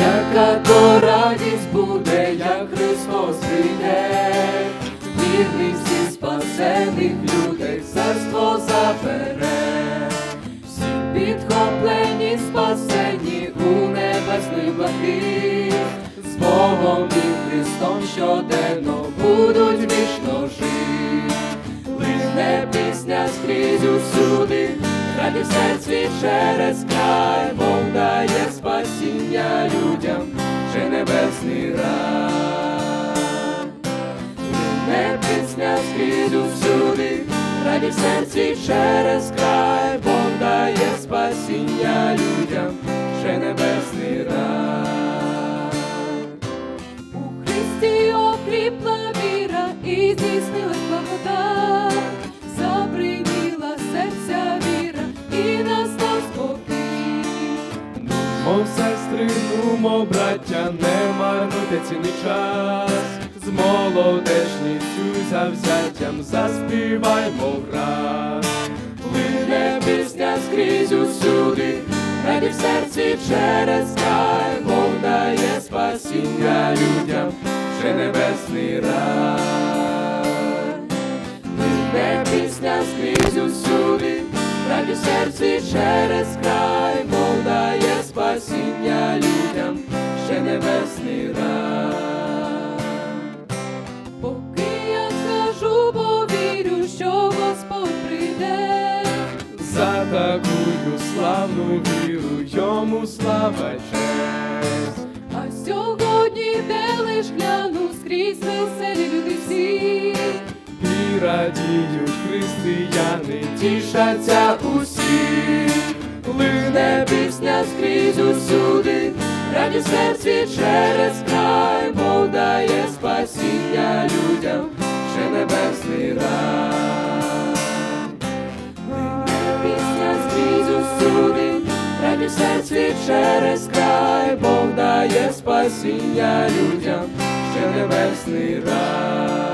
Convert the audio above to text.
яка то радість буде, як Христос прийде, вірних всі спасених людей царство забере, всі підхоплені, спасені у небесний блакит, з Богом і Христом щоденно будуть вічно жити. Лине пісня скрізь усюди, раді серці через край, скрізь усюди, раді в серці через край, Бог дає спасіння людям, ще небесний рай. У Христі окріпла віра і здійснилась благодать, забриніла серця віра і настав спокій. Мов сестри, нумо, браття, не марнуйте цілий час, з молодечністю завзяттям заспіваймо враз. Лине пісня скрізь усюди, раді в серці через край, Бог дає спасіння людям, ще небесний рай. Лине пісня скрізь усюди, раді в серці через край, Бог дає спасіння людям, ще небесний рай. Такую славну віру, йому слава честь. А сьогодні, де лиш гляну, скрізь веселі люди всі. І радіють християни, тішаться усі, лине пісня скрізь усюди, раді серці через край, Бог дає спасіння людям, ще небесний рай. Через край, Бог дає спасіння людям, ще небесний рай.